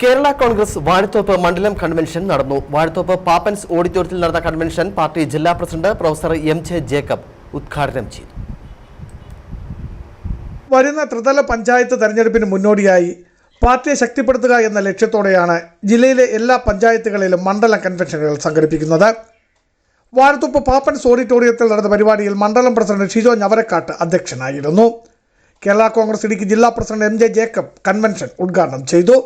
കേരള കോൺഗ്രസ് വാഴത്തോപ്പ് മണ്ഡലം കൺവെൻഷൻ നടന്നു. വാഴത്തോപ്പ് പാപ്പൻസ് ഓഡിറ്റോറിയത്തിൽ നടന്ന കൺവെൻഷൻ പാർട്ടി ജില്ലാ president professor M J Jacob ഉദ്ഘാടനം ചെയ്തു. വരുന്ന ത്രിതല പഞ്ചായത്ത് തെരഞ്ഞെടുപ്പിന് മുന്നോടിയായി പാർട്ടിയെ ശക്തിപ്പെടുത്തുക എന്ന ലക്ഷ്യത്തോടെയാണ് ജില്ലയിലെ എല്ലാ പഞ്ചായത്തുകളിലും മണ്ഡല കൺവെൻഷനുകൾ സംഘടിപ്പിക്കുന്നത്. വാഴത്തുപ്പ് പാപ്പൻസ് ഓഡിറ്റോറിയത്തിൽ നടന്ന പരിപാടിയിൽ മണ്ഡലം പ്രസിഡന്റ് ഷിജോ ഞവരക്കാട്ട് അധ്യക്ഷനായിരുന്നു. കേരള കോൺഗ്രസ് ഇടുക്കി ജില്ലാ president M J Jacob convention ഉദ്ഘാടനം ചെയ്തു.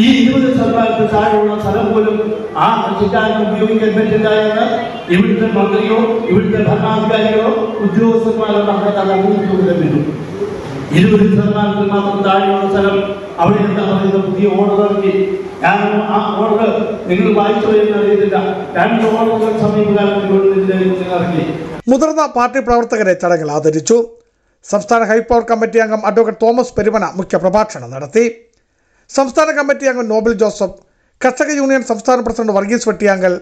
ഈ ഇരുപത് ശതമാനത്തിൽ താഴെയുള്ള സ്ഥലം പോലും ആ കൃഷിക്കാരന് ഉപയോഗിക്കാൻ പറ്റില്ല എന്ന് ഇവിടുത്തെ മന്ത്രിയോ ഇവിടുത്തെ ഭരണാധികാരിയോ ഉദ്യോഗസ്ഥന്മാരോ നമ്മുടെ വരും ഇരുപത് ശതമാനത്തിൽ മാത്രം താഴെയുള്ള സ്ഥലം അവിടെ എന്താ പറയുന്നത്? പുതിയ ഓർഡർ ഇറക്കി. ഞാൻ ആ ഓർഡർ നിങ്ങൾ വായിച്ചു എന്ന് അറിയത്തില്ല. രണ്ട് ഓർഡറുകൾ സമീപകാലത്ത് ഗവൺമെന്റിന്റെ ഇറക്കി. മുതിർന്ന പാർട്ടി പ്രവർത്തകരെ ചടങ്ങിൽ ആദരിച്ചു. സംസ്ഥാന ഹൈപ്പവർ കമ്മിറ്റി അംഗം അഡ്വക്കേറ്റ് തോമസ് പെരുമന മുഖ്യപ്രഭാഷണം നടത്തി. സംസ്ഥാന കമ്മിറ്റി അംഗം നോബിൾ ജോസഫ് കർഷക യൂണിയൻ സംസ്ഥാന പ്രസിഡന്റ് വർഗീസ് വെട്ടിയാങ്കൽ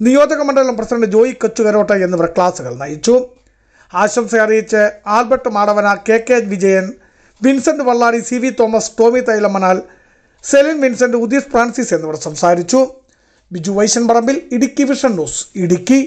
നിയോജക മണ്ഡലം പ്രസിഡന്റ് ജോയി കൊച്ചുകരോട്ട എന്നിവർ ക്ലാസുകൾ നയിച്ചു. ആശംസ അറിയിച്ച് Albert Madavana K K Vijayan Vincent Valladi C V Thomas Tomy Thailamanal Celine Vincent Udees Francis എന്നിവർ സംസാരിച്ചു. Biju Vaishanparambil Idukki vision news Idukki.